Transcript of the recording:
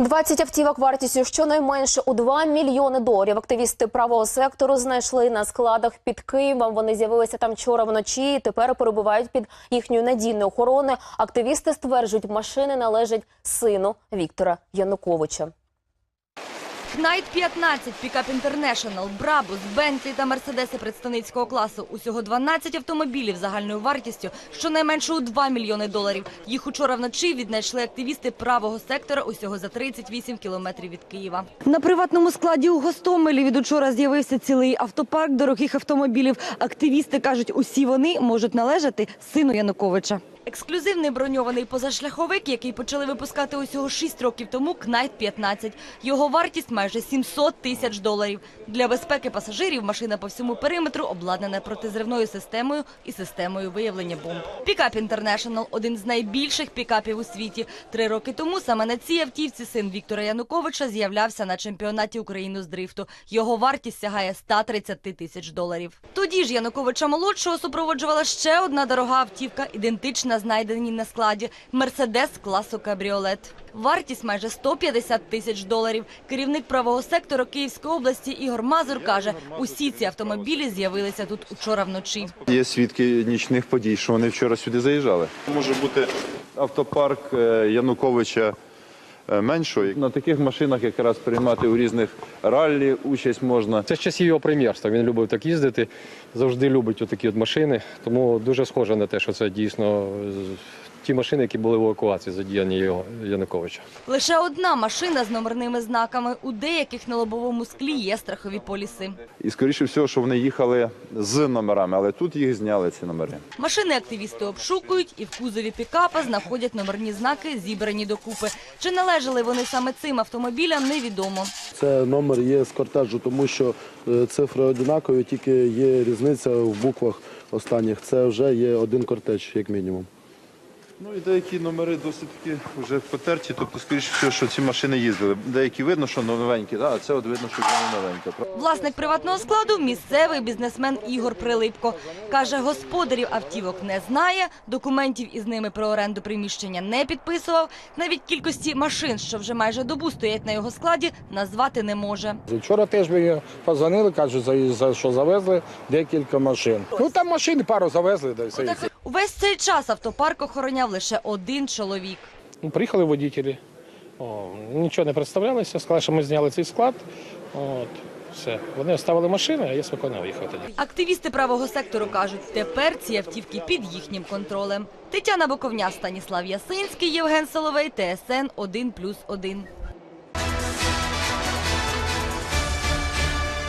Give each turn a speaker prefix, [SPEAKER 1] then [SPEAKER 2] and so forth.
[SPEAKER 1] 20 автівок вартістю щонайменше у 2 мільйони доларів. Активісти правого сектору знайшли на складах під Києвом. Вони з'явилися там вчора вночі. і Тепер перебувають під їхньою надійною охороною. Активісти стверджують, машини належать сину Віктора Януковича.
[SPEAKER 2] Knight 15, Pickup International, Брабус, Бентлі та Мерседеси представницького класу. Усього 12 автомобілів загальною вартістю щонайменше у 2 мільйони доларів. Їх учора вночі віднайшли активісти правого сектора усього за 38 кілометрів від Києва. На приватному складі у Гостомелі від учора з'явився цілий автопарк дорогих автомобілів. Активісти кажуть, усі вони можуть належати сину Януковича. Ексклюзивний броньований позашляховик, який почали випускати усього 6 років тому, Knight 15. Його вартість майже 700 тисяч доларів. Для безпеки пасажирів машина по всьому периметру обладнана протизривною системою і системою виявлення бомб. Пікап International – один з найбільших пікапів у світі. Три роки тому саме на цій автівці син Віктора Януковича з'являвся на чемпіонаті України з дрифту. Його вартість сягає 130 тисяч доларів. Тоді ж Януковича молодшого супроводжувала ще одна дорога автівка, ідентична знайденій на складі Мерседес класу кабріолет. Вартість майже 150 тисяч доларів. Керівник правого сектору Київської області Ігор Мазур каже, усі ці автомобілі з'явилися тут учора вночі.
[SPEAKER 3] Є свідки нічних подій, що вони вчора сюди заїжджали. Може бути автопарк е, Януковича е, меншого. На таких машинах якраз приймати у різних раллі участь можна.
[SPEAKER 4] Це з часів його прем'єрства. Він любив так їздити, завжди любить отакі от машини. Тому дуже схоже на те, що це дійсно ті машини, які були в евакуації задіяні його Януковича.
[SPEAKER 2] Лише одна машина з номерними знаками. У деяких на лобовому склі є страхові поліси.
[SPEAKER 3] І скоріше всього, що вони їхали з номерами, але тут їх зняли ці номери.
[SPEAKER 2] Машини активісти обшукують і в кузові пікапа знаходять номерні знаки, зібрані докупи. Чи належали вони саме цим автомобілям, невідомо.
[SPEAKER 5] Це номер є з кортежу, тому що е, цифри однакові, тільки є різниця в буквах останніх. Це вже є один кортеж, як мінімум.
[SPEAKER 3] Ну і деякі номери досить таки вже потерті, тобто скоріше всього, що ці машини їздили. Деякі видно, що новенькі, да, а це от видно, що вони новенькі.
[SPEAKER 2] Власник приватного складу – місцевий бізнесмен Ігор Прилипко. Каже, господарів автівок не знає, документів із ними про оренду приміщення не підписував. Навіть кількості машин, що вже майже добу стоять на його складі, назвати не може.
[SPEAKER 6] Вчора теж мені позвонили, кажуть, за- що завезли декілька машин. Ну там машини пару завезли, да все.
[SPEAKER 2] Увесь цей час автопарк охороняв лише один чоловік.
[SPEAKER 4] Приїхали водітелі, о, нічого не представлялися, сказали, що ми зняли цей склад. От, все. Вони оставили машини, а я спокійно виїхав тоді.
[SPEAKER 2] Активісти правого сектору кажуть, тепер ці автівки під їхнім контролем. Тетяна Боковня, Станіслав Ясинський, Євген Соловей, ТСН 1+,1.